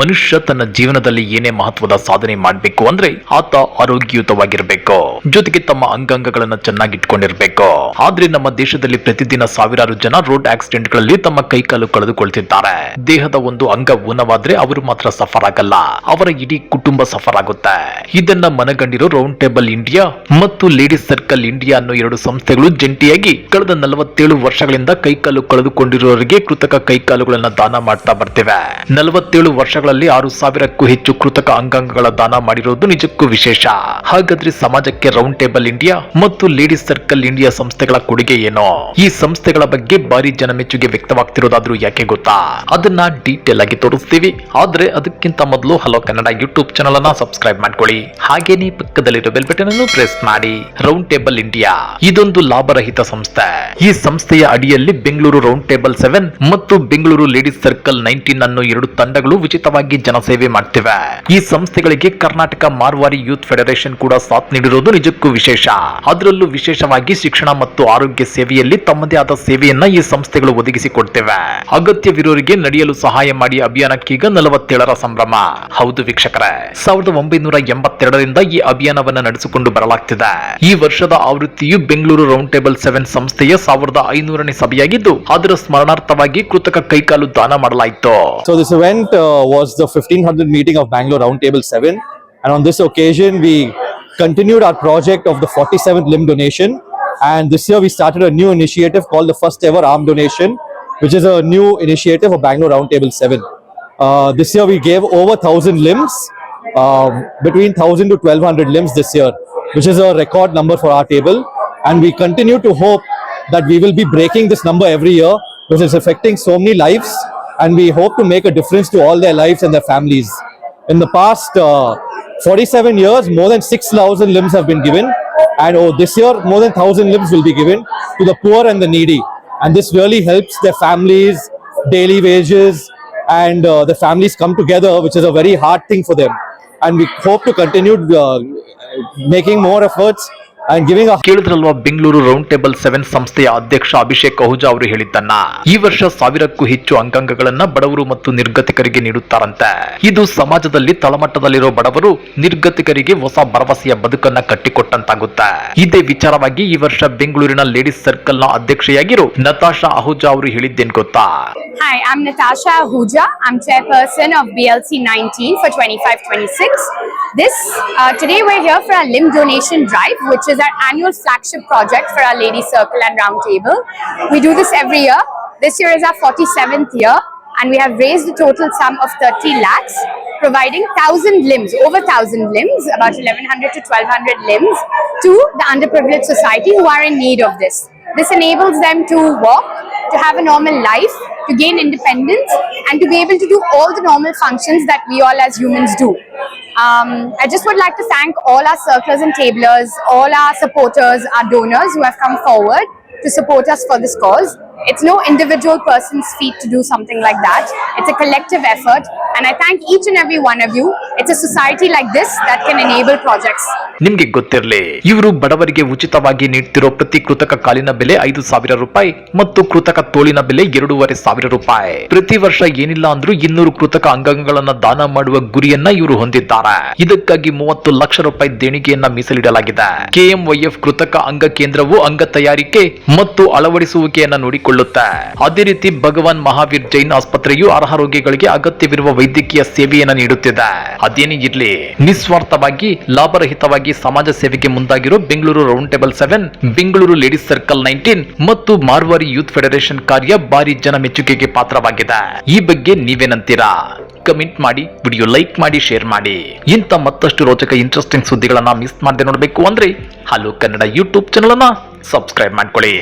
ಮನುಷ್ಯ ತನ್ನ ಜೀವನದಲ್ಲಿ ಏನೇ ಮಹತ್ವದ ಸಾಧನೆ ಮಾಡಬೇಕು ಅಂದ್ರೆ ಆತ ಆರೋಗ್ಯಯುತವಾಗಿರ್ಬೇಕು. ಜೊತೆಗೆ ತಮ್ಮ ಅಂಗಾಂಗಗಳನ್ನ ಚೆನ್ನಾಗಿ ಇಟ್ಕೊಂಡಿರ್ಬೇಕು. ಆದ್ರೆ ನಮ್ಮ ದೇಶದಲ್ಲಿ ಪ್ರತಿದಿನ ಸಾವಿರಾರು ಜನ ರೋಡ್ ಆಕ್ಸಿಡೆಂಟ್ಗಳಲ್ಲಿ ತಮ್ಮ ಕೈಕಾಲು ಕಳೆದುಕೊಳ್ತಿದ್ದಾರೆ. ದೇಹದ ಒಂದು ಅಂಗ ಊನವಾದ್ರೆ ಅವರು ಮಾತ್ರ ಸಫರ್ ಆಗಲ್ಲ. ಅವರ ಇಡೀ ಕುಟುಂಬ ಸಫರ್ ಆಗುತ್ತೆ. ಇದನ್ನ ಮನಗಂಡಿರೋ ರೌಂಡ್ ಟೇಬಲ್ ಇಂಡಿಯಾ ಮತ್ತು ಲೇಡೀಸ್ ಸರ್ಕಲ್ ಇಂಡಿಯಾ ಅನ್ನೋ ಎರಡು ಸಂಸ್ಥೆಗಳು ಜಂಟಿಯಾಗಿ ಕಳೆದ ನಲವತ್ತೇಳು ವರ್ಷಗಳಿಂದ ಕೈಕಾಲು ಕಳೆದುಕೊಂಡಿರುವವರಿಗೆ ಕೃತಕ ಕೈಕಾಲುಗಳನ್ನ ದಾನ ಮಾಡ್ತಾ ಬರ್ತಿವೆ. ನಲವತ್ತೇಳು ವರ್ಷಗಳಲ್ಲಿ ಆರು ಸಾವಿರಕ್ಕೂ ಹೆಚ್ಚು ಕೃತಕ ಅಂಗಾಂಗಗಳ ದಾನ ಮಾಡಿರೋದು ನಿಜಕ್ಕೂ ವಿಶೇಷ. ಹಾಗಾದ್ರೆ ಸಮಾಜಕ್ಕೆ ರೌಂಡ್ ಟೇಬಲ್ ಇಂಡಿಯಾ ಮತ್ತು ಲೇಡೀಸ್ ಸರ್ಕಲ್ ಇಂಡಿಯಾ ಸಂಸ್ಥೆಗಳ ಕೊಡುಗೆ ಏನು? ಈ ಸಂಸ್ಥೆಗಳ ಬಗ್ಗೆ ಭಾರಿ ಜನ ಮೆಚ್ಚುಗೆ ವ್ಯಕ್ತವಾಗ್ತಿರೋದಾದ್ರೂ ಯಾಕೆ ಗೊತ್ತಾ? ಅದನ್ನ ಡೀಟೇಲ್ ಆಗಿ ತೋರಿಸ್ತೀವಿ. ಆದ್ರೆ ಅದಕ್ಕಿಂತ ಮೊದಲು ಹಲೋ ಕನ್ನಡ ಯೂಟ್ಯೂಬ್ ಚಾನಲ್ ಅನ್ನ ಸಬ್ಸ್ಕ್ರೈಬ್ ಮಾಡ್ಕೊಳ್ಳಿ. ಹಾಗೇನೇ ಪಕ್ಕದಲ್ಲಿರೋ ಬೆಲ್ ಬಟನ್ ಅನ್ನು ಪ್ರೆಸ್ ಮಾಡಿ. ರೌಂಡ್ ಟೇಬಲ್ ಇಂಡಿಯಾ ಇದೊಂದು ಲಾಭರಹಿತ ಸಂಸ್ಥೆ. ಈ ಸಂಸ್ಥೆಯ ಅಡಿಯಲ್ಲಿ ಬೆಂಗಳೂರು ರೌಂಡ್ ಟೇಬಲ್ ಸೆವೆನ್ ಮತ್ತು ಬೆಂಗಳೂರು ಲೇಡೀಸ್ ಸರ್ಕಲ್ ನೈನ್ಟೀನ್ ಅನ್ನೋ ಎರಡು ತಂಡಗಳು ಉಚಿತವಾಗಿ ಜನಸೇವೆ ಮಾಡ್ತಿವೆ. ಈ ಸಂಸ್ಥೆಗಳಿಗೆ ಕರ್ನಾಟಕ ಮಾರ್ವಾರಿ ಯೂತ್ ಫೆಡರೇಷನ್ ಕೂಡ ಸಾಥ್ ನೀಡಿರೋದು ನಿಜಕ್ಕೂ ವಿಶೇಷ. ಅದರಲ್ಲೂ ವಿಶೇಷವಾಗಿ ಶಿಕ್ಷಣ ಮತ್ತು ಆರೋಗ್ಯ ಸೇವೆಯಲ್ಲಿ ತಮ್ಮದೇ ಆದ ಸೇವೆಯನ್ನ ಈ ಸಂಸ್ಥೆಗಳು ಒದಗಿಸಿಕೊಡ್ತಿವೆ. ಅಗತ್ಯವಿರೋರಿಗೆ ನಡೆಯಲು ಸಹಾಯ ಮಾಡಿ ಅಭಿಯಾನಕ್ಕೀಗ ನಲವತ್ತೇಳರ ಸಂಭ್ರಮ. ಹೌದು ವೀಕ್ಷಕರೇ, ಸಾವಿರದ ಒಂಬೈನೂರ ಎಂಬತ್ತೆರಡರಿಂದ ಈ ಅಭಿಯಾನವನ್ನ ನಡೆಸಿಕೊಂಡು ಬರಲಾಗ್ತಿದೆ. ಈ ವರ್ಷದ ಆವೃತ್ತಿಯು ಬೆಂಗಳೂರು ರೌಂಡ್ ಟೇಬಲ್ ಸೆವೆನ್ ಸಂಸ್ಥೆಯ ಸಾವಿರದ ಐನೂರನೇ ಸಭೆಯಾಗಿದ್ದು, ಅದರ ಸ್ಮರಣಾರ್ಥವಾಗಿ ಕೃತಕ ಕೈಕಾಲು ದಾನ ಮಾಡಲಾಯಿತು. Uh, was the 1500 meeting of Bangalore Roundtable 7 and on this occasion we continued our project of the 47th limb donation. And this year we started a new initiative called the first ever arm donation which is a new initiative of Bangalore Roundtable 7. Uh, this year we gave over 1000 limbs um, between 1000 to 1200 limbs this year which is a record number for our table. And we continue to hope that we will be breaking this number every year because it's affecting so many lives and we hope to make a difference to all their lives and their families. In the past uh, 47 years, more than 6,000 limbs have been given, and oh, this year, more than 1,000 limbs will be given to the poor and the needy. And this really helps their families, daily wages, and uh, the families come together, which is a very hard thing for them. And we hope to continue uh, making more efforts ಕೇಳಿದ್ರಲ್ವಾ Bengaluru round table seven ಸಂಸ್ಥೆಯ ಅಧ್ಯಕ್ಷ ಅಭಿಷೇಕ್ ಅಹುಜಾ ಅವರು ಹೇಳಿದ್ದನ್ನ ಈ ವರ್ಷ ಸಾವಿರಕ್ಕೂ ಹೆಚ್ಚು ಅಂಗಾಂಗಗಳನ್ನ ಬಡವರು ಮತ್ತು ನಿರ್ಗತಿಕರಿಗೆ ನೀಡುತ್ತಾರಂತೆ ಇದು ಸಮಾಜದಲ್ಲಿ ತಳಮಟ್ಟದಲ್ಲಿರೋ ಬಡವರು ನಿರ್ಗತಿಕರಿಗೆ ಹೊಸ ಭರವಸೆಯ ಬದುಕನ್ನ ಕಟ್ಟಿಕೊಟ್ಟಂತಾಗುತ್ತೆ ಇದೇ ವಿಚಾರವಾಗಿ ಈ ವರ್ಷ ಬೆಂಗಳೂರಿನ ಲೇಡೀಸ್ ಸರ್ಕಲ್ನ ಅಧ್ಯಕ್ಷೆಯಾಗಿರೋ ನತಾಶಾ ಅಹುಜಾ ಅವರು ಹೇಳಿದ್ದೇನ್ ಗೊತ್ತಾ Hi, I'm Natasha Ahuja. I'm chairperson of BLC 19 for 25-26. This uh, today we're here for our limb donation drive, which is our annual flagship project for our Lady Circle and Round Table. We do this every year. This year is our 47th year, and we have raised a total sum of 30 lakhs, providing 1,000 limbs, over 1,000 limbs, about 1,100 to 1,200 limbs, to the underprivileged society who are in need of this. This enables them to walk, to have a normal life, to gain independence, and to be able to do all the normal functions that we all as humans do. Um, I just would like to thank all our circlers and tablers, all our supporters, our donors who have come forward to support us for this cause. It's no individual person's feat to do something like that. It's a collective effort, and I thank each and every one of you. It's a society like this that can enable projects. ನಿಮ್ಗೆ ಗೊತ್ತಿರಲಿ, ಇವರು ಬಡವರಿಗೆ ಉಚಿತವಾಗಿ ನೀಡ್ತಿರೋ ಪ್ರತಿ ಕೃತಕ ಕಾಲಿನ ಬೆಲೆ ಐದು ಸಾವಿರ ರೂಪಾಯಿ ಮತ್ತು ಕೃತಕ ತೋಳಿನ ಬೆಲೆ ಎರಡೂವರೆ ಸಾವಿರ ರೂಪಾಯಿ. ಪ್ರತಿ ವರ್ಷ ಏನಿಲ್ಲ ಅಂದ್ರೂ ಇನ್ನೂರು ಕೃತಕ ಅಂಗಾಂಗಗಳನ್ನ ದಾನ ಮಾಡುವ ಗುರಿಯನ್ನ ಇವರು ಹೊಂದಿದ್ದಾರೆ. ಇದಕ್ಕಾಗಿ ಮೂವತ್ತು ಲಕ್ಷ ರೂಪಾಯಿ ದೇಣಿಗೆಯನ್ನ ಮೀಸಲಿಡಲಾಗಿದೆ. ಕೆಎಂವೈಎಫ್ ಕೃತಕ ಅಂಗ ಕೇಂದ್ರವು ಅಂಗ ತಯಾರಿಕೆ ಮತ್ತು ಅಳವಡಿಸುವಿಕೆಯನ್ನ ನೋಡಿಕೊಳ್ಳುತ್ತೆ. ಅದೇ ರೀತಿ ಭಗವಾನ್ ಮಹಾವೀರ್ ಜೈನ್ ಆಸ್ಪತ್ರೆಯು ಅರ್ಹ ರೋಗಿಗಳಿಗೆ ಅಗತ್ಯವಿರುವ ವೈದ್ಯಕೀಯ ಸೇವೆಯನ್ನ ನೀಡುತ್ತಿದೆ. ಅದೇನೇ ಇರ್ಲಿ ನಿಸ್ವಾರ್ಥವಾಗಿ, ಲಾಭರಹಿತವಾಗಿ ಸಮಾಜ ಸೇವೆಗೆ ಮುಂದಾಗಿರೋ Bengaluru round table seven Bengaluru ladies circle nineteen ಮತ್ತು ಮಾರ್ವಾರಿ ಯೂತ್ ಫೆಡರೇಷನ್ ಕಾರ್ಯ ಭಾರಿ ಜನ ಮೆಚ್ಚುಗೆಗೆ ಪಾತ್ರವಾಗಿದೆ. ಈ ಬಗ್ಗೆ ನೀವೇನಂತೀರಾ? ಕಮೆಂಟ್ ಮಾಡಿ, ವಿಡಿಯೋ ಲೈಕ್ ಮಾಡಿ, ಶೇರ್ ಮಾಡಿ. ಇಂಥ ಮತ್ತಷ್ಟು ರೋಚಕ ಇಂಟ್ರೆಸ್ಟಿಂಗ್ ಸುದ್ದಿಗಳನ್ನ ಮಿಸ್ ಮಾಡದೆ ನೋಡಬೇಕು ಅಂದ್ರೆ, ಹಲೋ ಕನ್ನಡ ಯೂಟ್ಯೂಬ್ ಚಾನಲ್ ಅನ್ನ ಸಬ್ಸ್ಕ್ರೈಬ್ ಮಾಡ್ಕೊಳ್ಳಿ.